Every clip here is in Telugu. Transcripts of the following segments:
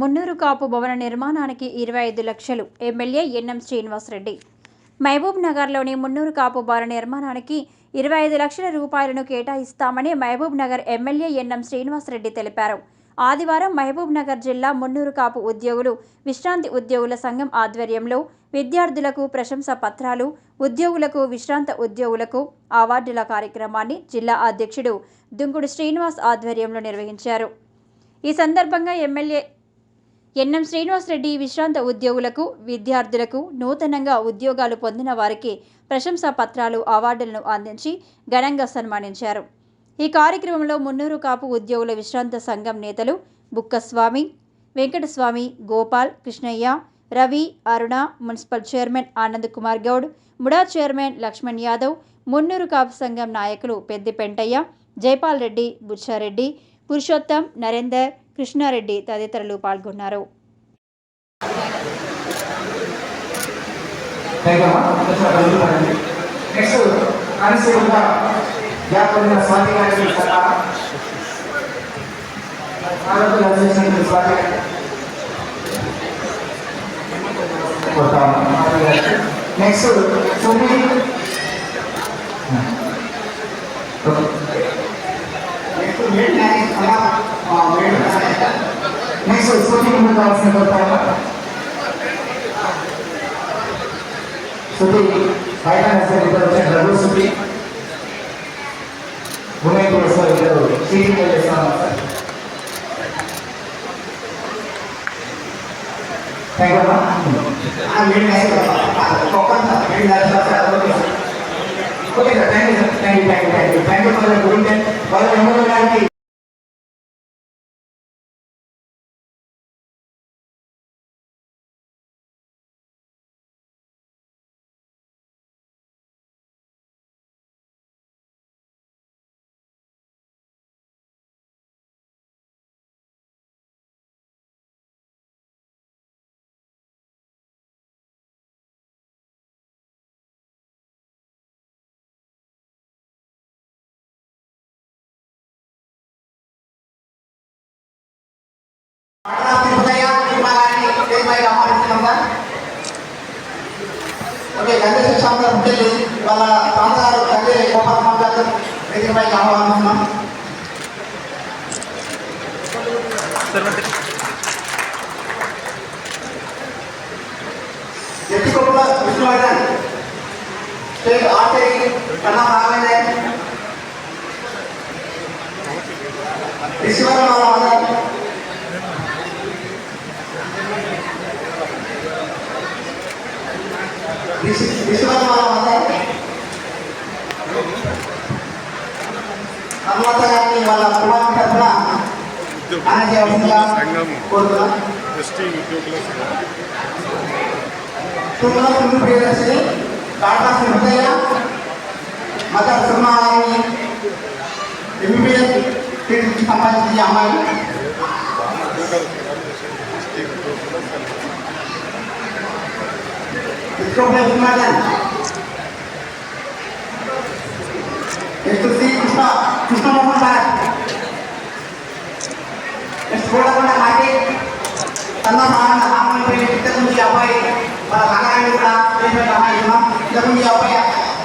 మున్నూరు కాపు భవన నిర్మాణానికి ఇరవై ఐదు లక్షలు. MLA NM Srinivasa Reddy. మహబూబ్ నగర్లోని మున్నూరు కాపు భవన నిర్మాణానికి ఇరవై ఐదు లక్షల రూపాయలను కేటాయిస్తామని మహబూబ్ నగర్ ఎమ్మెల్యే ఎన్ఎం శ్రీనివాసరెడ్డి తెలిపారు. ఆదివారం మహబూబ్ నగర్ జిల్లా మున్నూరు కాపు ఉద్యోగులు విశ్రాంతి ఉద్యోగుల సంఘం ఆధ్వర్యంలో విద్యార్థులకు ప్రశంస పత్రాలు ఉద్యోగులకు విశ్రాంత ఉద్యోగులకు అవార్డుల కార్యక్రమాన్ని జిల్లా అధ్యక్షుడు దుంకుడు శ్రీనివాస్ ఆధ్వర్యంలో నిర్వహించారు. ఈ సందర్భంగా ఎమ్మెల్యే ఎన్ఎం శ్రీనివాసరెడ్డి విశ్రాంత ఉద్యోగులకు విద్యార్థులకు నూతనంగా ఉద్యోగాలు పొందిన వారికి ప్రశంసా పత్రాలు అవార్డులను అందించి ఘనంగా సన్మానించారు. ఈ కార్యక్రమంలో మున్నూరు కాపు ఉద్యోగుల విశ్రాంత సంఘం నేతలు Bukkaswamy Venkataswamy Gopal Krishnaiah Ravi Aruna municipal chairman Anand Kumar Goud MUDA chairman Lakshman Yadav Munnuru Kapu సంఘం నాయకులు పెద్ది పెంటయ్య జైపాల్ రెడ్డి బుచ్చారెడ్డి పురుషోత్తం నరేందర్ కృష్ణారెడ్డి తదితరులు పాల్గొన్నారు. నెక్స్ట్ मैं सोचती हूँ मैं आपसे बताऊँ सुधी बाइक में से निकल चुके रघु सुधी घूमे तो सर इधर सीटी में ले सामान सर थैंक यू ना आ मेरे नहीं करता कॉकन था मेरी लाइफ में सर आप लोग okay sir thank you sir thank you thank you thank you thank you for the good time और हम लोग आज ఓకే గంగ శిక్షాంతరం ఉంటుంది వాళ్ళ తాతగారు గారు ఆహ్వానిస్తున్నాం విష్ణువర్ధన్ కన్నా రామేందర్ వాళ్ళ కుమార్ తరఫున ఆయన చేయవలసిందిగా కోరుతున్నాం ఎస్టీ ఉద్యోగుల సంఘం తుమ్మల తుమ్మి ప్రియదర్శిని కాటాసి హృదయ మత సుమారాన్ని ఎంబీబీఎస్ సీట్కి సంబంధించి ఈ అమ్మాయి Vishwapriya Viswanathan next C Krishna Krishnamohan sir next Kodakonda market తన సారణ సామాన్య ఇంతకు ముందు ఈ అబ్బాయి మన రంగారాయణ కూడా స్టేషన్ సమావేశం ఇంతకు ముందు ఈ అబ్బాయి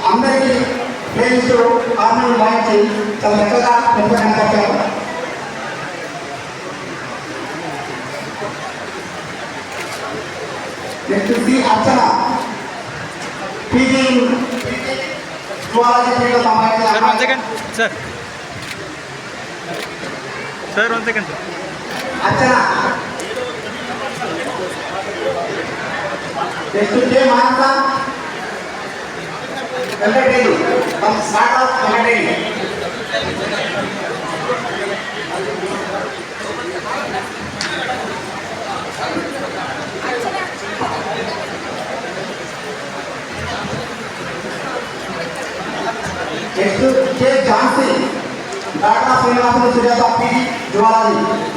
అందరికీ ప్రేమిస్తూ హార్మోన్ వాయించి చాలా చక్కగా పెద్ద కనపరిచారు next C Archana PG zoology ఫీల్డ్లో సంబంధించిన ಸರ್ ಒಂದು ಸೆಕೆಂಡ್ ಸರ್ ಎಷ್ಟು ಡೇ ಮಾಡ್ತಾ ಕಲ್ಲಟೇಲಿ ನಮ್ಮ ಸ್ಟಾರ್ಟ್ ಆಫ್ ಕಲ್ಲಟೇಲಿ ಎಷ್ಟು ಕೆ ಜಾನ್ಸಿ ಡಾಕ್ಟರ್ ಶ್ರೀನಿವಾಸನ Sujatha P G Jhansi doctor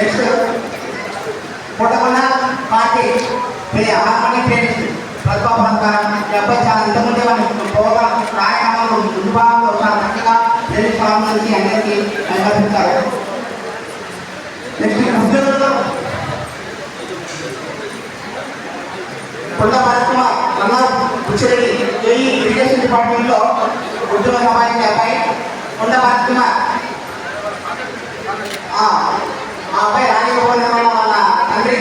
next పుట్టకున్న party army parents ప్రతిభావంత డెబ్బై చాలా ఇంతకుముందే మనం పోగలం రాయనామాలు విభాగంలో చాలా చక్కగా తెలుగు ప్రాముఖ్యతకి అందరికీ నిర్వహించారు నెక్స్ట్ ఉద్యోగులు కొండ కుమార్ అన్న బుచ్చిరెడ్డి ఏఈ ఇరిగేషన్ డిపార్ట్మెంట్లో ఉద్యోగ సమాజం అబ్బాయి కొండ కుమార్ ఆ అబ్బాయి రాజకీయ వల్ల వాళ్ళ తండ్రి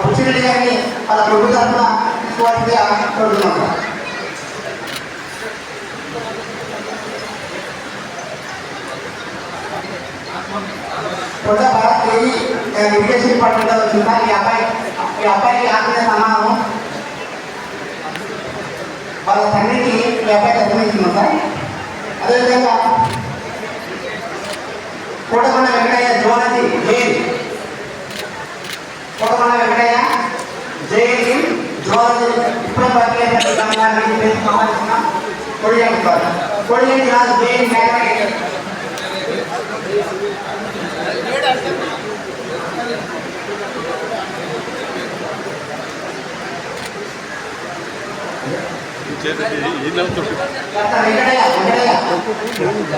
పుచ్చిరెడ్డి గారిని వాళ్ళ ప్రభుత్వ తరఫున తీసుకోవాల్సిందిగా కోరుతున్నాం కొండ భారత్ ఏఈ ఇరిగేషన్ డిపార్ట్మెంట్లో వచ్చిందా ఈ అబ్బాయి ఈ అబ్బాయికి ఆత్మీయ సమానం వాళ్ళ తండ్రికి ఈ అబ్బాయి దర్శనమిస్తున్నాం సార్ అదేవిధంగా కోటకొండ వెంకటయ్య జోనజీ కోటకొండ వెంకటయ్య జైన్ జోనజీ ఇప్పుడే పరిచయం సంబంధించిన కొడియండి సార్ కొడియండి రాజు జైన్ మేకరెడ్డి చేతి ఏం నవ్వుతుంది డాక్టర్ వెంకటయ్య వెంకటయ్య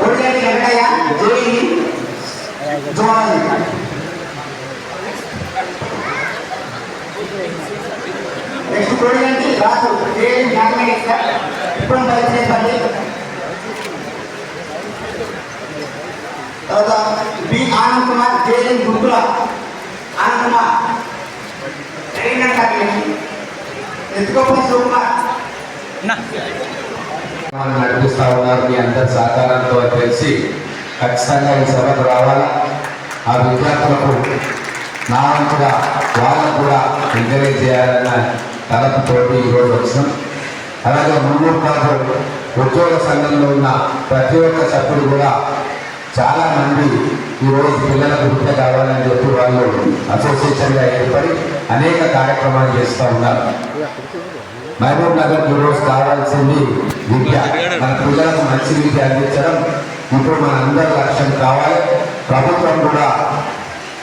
కొడియండి వెంకటయ్య జైన్ జోనజీ నెక్స్ట్ చూడండి రాసు ఏం మ్యాథమెటిక్స్ సార్ ఇప్పుడు పరిచయించండి తర్వాత B Anand Kumar JN గుంటుల Anand Kumar trainer కార్యక్రమం ఎత్తుకోపల్లి శివకుమార్ నడిపిస్తా ఉన్నారు మీ అందరి సహకారంతో తెలిసి ఖచ్చితంగా ఈ సభకు రావాలా. ఆ విద్యార్థులకు నా వంతుగా వాళ్ళకు కూడా ఎంకరేజ్ చేయాలన్న తలపుతోటి ఈరోజు వచ్చినాం. అలాగే మున్నూరు కాదు ఉద్యోగ సంఘంలో ఉన్న ప్రతి ఒక్క సభ్యుడు కూడా చాలామంది ఈరోజు పిల్లలకు విద్య కావాలని చెప్పి వాళ్ళు అసోసియేషన్గా ఏర్పడి అనేక కార్యక్రమాలు చేస్తూ ఉన్నారు. మహబూబ్ నగర్ ఈరోజు కావాల్సింది విద్య. మన పిల్లలకు మంచి విద్య అందించడం. ఇప్పుడు మన అందరి లక్ష్యం కావాలి. ప్రభుత్వం కూడా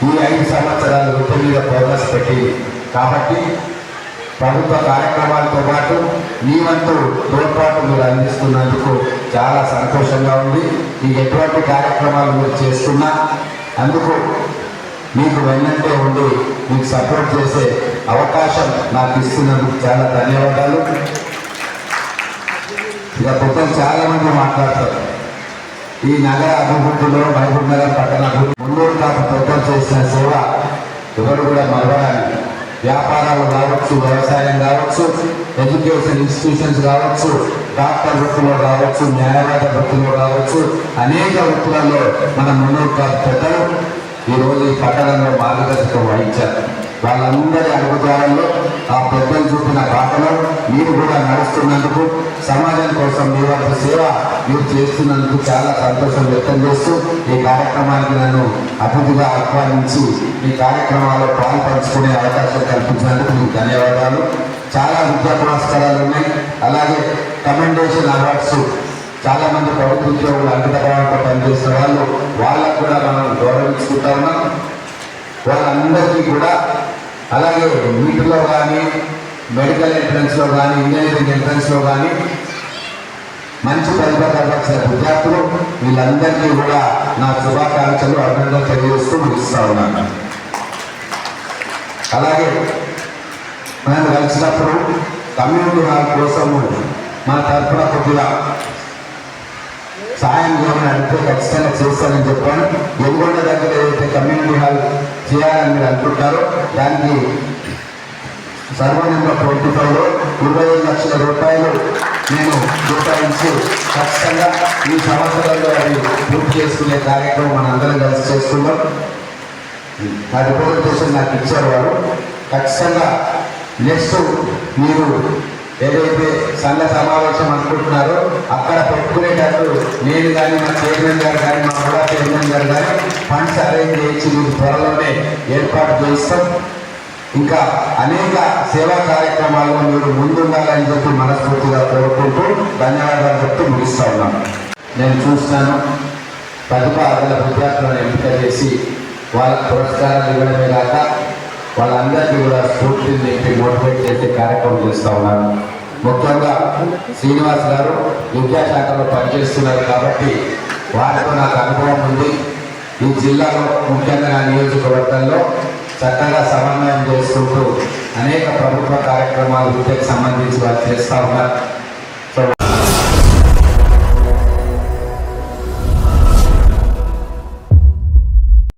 ఈ ఐదు సంవత్సరాలు వృత్తి మీద ఫోకస్ పెట్టింది. కాబట్టి ప్రభుత్వ కార్యక్రమాలతో పాటు మీ వంతు తోడ్పాటు మీరు అందిస్తున్నందుకు చాలా సంతోషంగా ఉంది. ఈ ఎటువంటి కార్యక్రమాలు మీరు చేస్తున్నా అందుకు మీకు వెన్నంటే ఉండి మీకు సపోర్ట్ చేసే అవకాశం నాకు ఇస్తున్నందుకు చాలా ధన్యవాదాలు. ఇక పెద్దలు చాలామంది మాట్లాడతారు. ఈ నగర అభివృద్ధిలో మహబూబ్ నగర్ పట్టణ ముందు మున్నూరు కాపు పెద్దలు చేసిన సేవ ఎవరు కూడా మరవడానికి వ్యాపారాలు కావచ్చు వ్యవసాయం కావచ్చు ఎడ్యుకేషన్ ఇన్స్టిట్యూషన్స్ కావచ్చు డాక్టర్ వృత్తిలో కావచ్చు న్యాయవాద వృత్తిలో కావచ్చు అనేక వృత్తులలో మన మున్నూరు కాపు పెద్దలు ఈరోజు ఈ పట్టణంలో మార్గదర్శకం వహించారు. వాళ్ళందరి అనుభవాలలో ఆ పెద్దలు చూపిన బాటలో మీరు కూడా నడుస్తున్నందుకు సమాజం కోసం మీ వంతు సేవ మీరు చేస్తున్నందుకు చాలా సంతోషం వ్యక్తం చేస్తూ ఈ కార్యక్రమానికి నన్ను అతిథిగా ఆహ్వానించి ఈ కార్యక్రమాల్లో పాల్పంచుకునే అవకాశం కల్పించినందుకు మీకు ధన్యవాదాలు. చాలా విద్యా పురస్కారాలు ఉన్నాయి. అలాగే కమెండేషన్ అవార్డ్స్ చాలా మంది ప్రభుత్వ ఉద్యోగులు అంకిత పనిచేస్తున్న వాళ్ళు వాళ్ళకు కూడా మనం గౌరవించుకుంటా ఉన్నాం. వాళ్ళందరికీ కూడా అలాగే వీటిలో కానీ మెడికల్ ఎంట్రన్స్లో కానీ ఇంజనీరింగ్ ఎంట్రన్స్లో కానీ మంచి ప్రతిభ కనపరిచిన విద్యార్థులు వీళ్ళందరికీ కూడా నా శుభాకాంక్షలు అభినందనలు తెలియజేస్తూ ముగిస్తా ఉన్నాను. అలాగే మనం కలిసినప్పుడు కమ్యూనిటీ హాల్ కోసము మన తరఫున కొద్దిగా సాయం చేయమని అడిగితే ఖచ్చితంగా చేస్తానని చెప్పాను. ఎదుగుండ దగ్గర ఏదైతే కమ్యూనిటీ హాల్ చేయాలని మీరు అనుకుంటారో దానికి సర్వ ట్వంటీ ఫైవ్లో ఇరవై ఐదు లక్షల రూపాయలు నేను కేటాయించి ఖచ్చితంగా ఈ సంవత్సరంలో అది పూర్తి చేసుకునే కార్యక్రమం మన అందరం కలిసి చేసుకుందాం. ఆ రిప్రజెంటేషన్ నాకు ఇచ్చారు వారు. ఖచ్చితంగా నెక్స్ట్ మీరు ఏదైతే సంఘ సమావేశం అనుకుంటున్నారో అక్కడ పెట్టుకునేటట్టు నేను కానీ మా చైర్మన్ గారు కానీ మా కూడా చైర్మన్ గారు కానీ ఫండ్స్ అరేంజ్ చేయించి మీకు త్వరలోనే ఏర్పాటు చేస్తాం. ఇంకా అనేక సేవా కార్యక్రమాల్లో మీరు ముందుండాలని చెప్పి మనస్ఫూర్తిగా కోరుకుంటూ ధన్యవాదాలు చెప్తూ ముగిస్తా ఉన్నాను నేను చూస్తున్నాను ప్రతిభ గల విద్యార్థులను ఎంపిక చేసి వాళ్ళకు పురస్కారాలు ఇవ్వడమే కాక వాళ్ళందరికీ కూడా స్ఫూర్తిని చెప్పి మోటివేట్ చేసే కార్యక్రమం చేస్తూ ఉన్నారు ముఖ్యంగా శ్రీనివాస్ గారు విద్యాశాఖలో పనిచేస్తున్నారు కాబట్టి వారితో నాకు అనుభవం ఉంది. ఈ జిల్లాలో ముఖ్యంగా నా నియోజకవర్గంలో చక్కగా సమన్వయం చేసుకుంటూ అనేక ప్రభుత్వ కార్యక్రమాలు విద్యకు సంబంధించి వారు చేస్తూ ఉన్నారు.